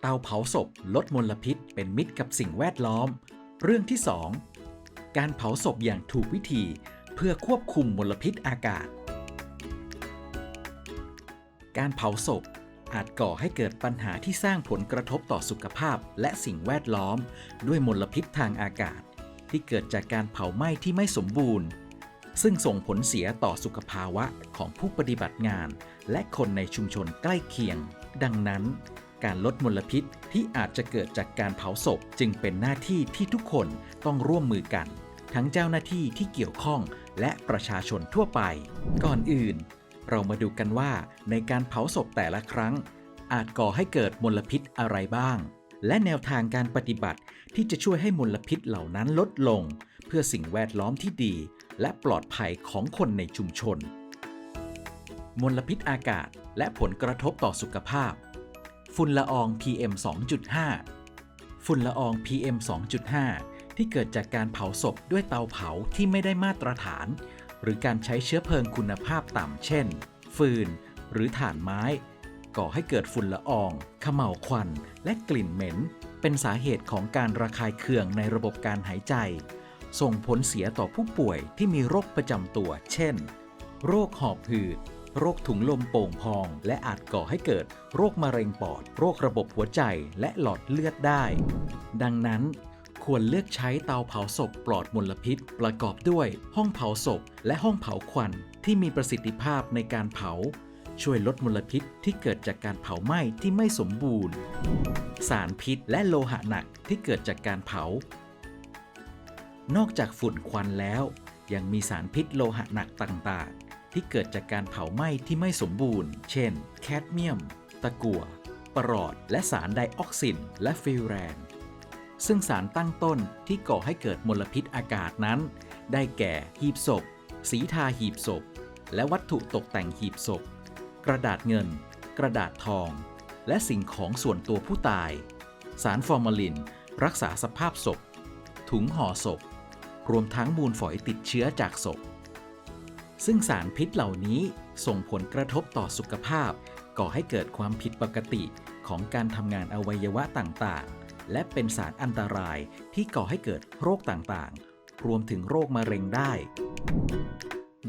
เตาเผาศพลดมลพิษเป็นมิตรกับสิ่งแวดล้อม เรื่องที่ 2 การเผาศพอย่างถูกวิธี เพื่อควบคุมมลพิษอากาศ การเผาศพอาจก่อให้เกิดปัญหาที่สร้างผลกระทบต่อสุขภาพและสิ่งแวดล้อม ด้วยมลพิษทางอากาศ ที่เกิดจากการเผาไหม้ที่ไม่สมบูรณ์ ซึ่งส่งผลเสียต่อสุขภาวะของผู้ปฏิบัติงาน และคนในชุมชนใกล้เคียง ดังนั้น การลดมลพิษที่อาจจะเกิดจากการเผาศพ จึงเป็นหน้าที่ที่ทุกคนต้องร่วมมือกัน ทั้งเจ้าหน้าที่ที่เกี่ยวข้องและประชาชนทั่วไป ก่อนอื่น เรามาดูกันว่าในการเผาศพแต่ละครั้ง อาจก่อให้เกิดมลพิษอะไรบ้าง และแนวทางการปฏิบัติที่จะช่วยให้มลพิษเหล่านั้นลดลง เพื่อสิ่งแวดล้อมที่ดี และปลอดภัยของคนในชุมชน มลพิษอากาศและผลกระทบต่อสุขภาพ ฝุ่นละออง PM 2.5 ฝุ่นละออง PM 2.5 ที่เกิดจากการเผาศพด้วยเตาเผาที่ไม่ได้มาตรฐาน หรือการใช้เชื้อเพลิงคุณภาพต่ำเช่น ฟืน หรือถ่านไม้ ก่อให้เกิดฝุ่นละอองขม่าวควัน และกลิ่นเหม็น เป็นสาเหตุของการระคายเคืองในระบบการหายใจ ส่งผลเสียต่อผู้ป่วยที่มีโรคประจำตัว เช่น โรคหอบหืด โรคถุงลมโป่งพอง และอาจก่อให้เกิดโรคมะเร็งปอด โรคระบบหัวใจและหลอดเลือดได้ ดังนั้น ควรเลือกใช้เตาเผาศพปลอดมลพิษ ประกอบด้วย ห้องเผาศพ และห้องเผาควันที่มีประสิทธิภาพในการเผา ช่วยลดมลพิษที่เกิดจากการเผาไหม้ที่ไม่สมบูรณ์ สารพิษและโลหะหนักที่เกิดจากการเผา นอกจากฝุ่นควันแล้ว ยังมีสารพิษโลหะหนักต่างๆ ที่เกิดจากการเผาไหม้ที่ไม่สมบูรณ์ เช่น แคดเมียม ตะกั่วปรอด และสารไดออกซิน และฟิวแรน ซึ่งสารตั้งต้นที่ก่อให้เกิดมลพิษอากาศนั้น ได้แก่หีบศพ สีทาหีบศพ และวัตถุตกแต่งหีบศพ กระดาษเงิน กระดาษทอง และสิ่งของส่วนตัวผู้ตาย สารฟอร์มาลิน รักษาสภาพศพ ถุงห่อศพ รวมทั้งมูลฝอยติดเชื้อจากศพ ซึ่งสารพิษเหล่านี้ส่งผลกระทบต่อสุขภาพ ก่อให้เกิดความผิดปกติของการทำงานอวัยวะต่างๆ และเป็นสารอันตรายที่ก่อให้เกิดโรคต่างๆ รวมถึงโรคมะเร็งได้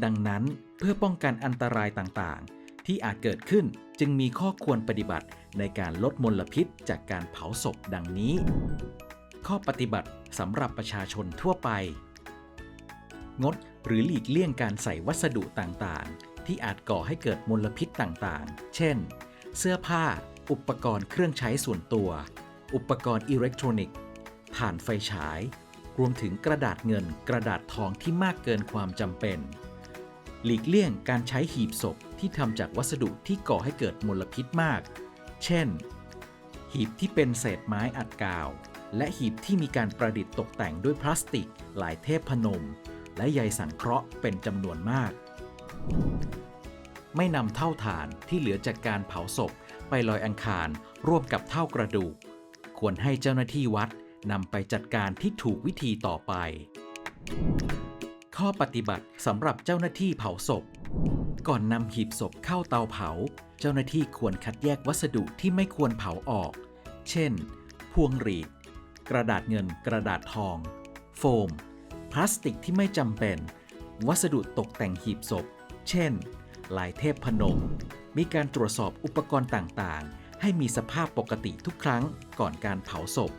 ดังนั้นเพื่อป้องกันอันตรายต่างๆ ที่อาจเกิดขึ้นจึงมีข้อควรปฏิบัติในการลดมลพิษจากการเผาศพดังนี้ ข้อปฏิบัติสำหรับประชาชนทั่วไป งดหรือหลีกเลี่ยงการใส่วัสดุต่างๆ ที่อาจก่อให้เกิดมลพิษต่างๆ เช่น เสื้อผ้า อุปกรณ์เครื่องใช้ส่วนตัว อุปกรณ์อิเล็กทรอนิกส์ถ่านไฟฉาย รวมถึงกระดาษเงินกระดาษทองที่มากเกินความจำเป็น หลีกเลี่ยงการใช้หีบศพที่ทำจากวัสดุที่ก่อให้เกิดมลพิษมาก เช่น หีบที่เป็นเศษไม้อัดกาว และหีบที่มีการประดิษฐ์ตกแต่งด้วยพลาสติก หลายเทพพนม และใยสังเคราะห์เป็นจำนวนมาก ไม่นำเท่าฐานที่เหลือจากการเผาศพไปลอยอังคารร่วมกับเท่ากระดูก ควรให้เจ้าหน้าที่วัดนำไปจัดการที่ถูกวิธีต่อไป ข้อปฏิบัติสำหรับเจ้าหน้าที่เผาศพ ก่อนนำหีบศพเข้าเตาเผา เจ้าหน้าที่ควรคัดแยกวัสดุที่ไม่ควรเผาออก เช่น พวงหรีด กระดาษเงินกระดาษทอง โฟม พลาสติกที่ไม่จำเป็น วัสดุตกแต่งหีบศพ เช่น ลายเทพพนม มีการตรวจสอบอุปกรณ์ต่างๆ ให้มีสภาพปกติทุกครั้งก่อนการเผาศพ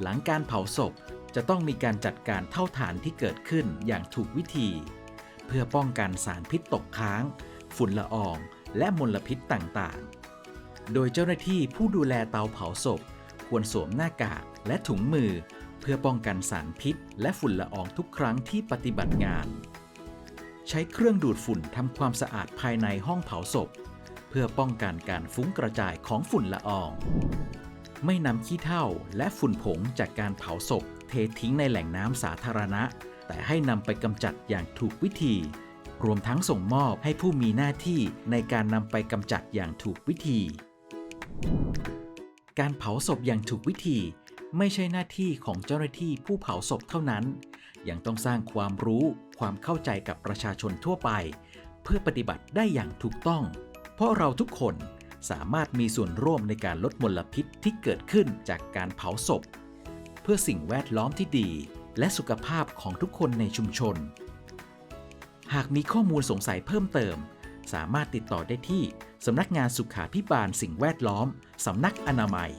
หลังการเผาศพจะต้องมีการจัดการเท่าฐานที่เกิดขึ้นอย่างถูกวิธี เพื่อป้องกันสารพิษตกค้าง ฝุ่นละออง และมลพิษต่างๆ โดยเจ้าหน้าที่ผู้ดูแลเตาเผาศพ ควรสวมหน้ากากและถุงมือ เพื่อป้องกันสารพิษ และฝุ่นละอองทุกครั้งที่ปฏิบัติงาน ใช้เครื่องดูดฝุ่นทำความสะอาดภายในห้องเผาศพ เพื่อป้องกันการฟุ้งกระจายของฝุ่นละออง ไม่นำขี้เถ้าและฝุ่นผงจากการเผาศพ เททิ้งในแหล่งน้ำสาธารณะ แต่ให้นำไปกำจัดอย่างถูกวิธี รวมทั้งส่งมอบให้ผู้มีหน้าที่ในการนำไปกำจัดอย่างถูกวิธีการเผาศพอย่างถูกวิธี ไม่ใช่หน้าที่ของเจ้าหน้าที่ผู้เผาศพเท่านั้น ยังต้องสร้างความรู้ความเข้าใจกับประชาชนทั่วไป เพื่อปฏิบัติได้อย่างถูกต้อง เพราะเราทุกคนสามารถมีส่วนร่วมในการลดมลพิษที่เกิดขึ้นจากการเผาศพ เพื่อสิ่งแวดล้อมที่ดี และสุขภาพของทุกคนในชุมชน หากมีข้อมูลสงสัยเพิ่มเติม สามารถติดต่อได้ที่สำนักงานสุขาพิบาลสิ่งแวดล้อม สำนักอนามัย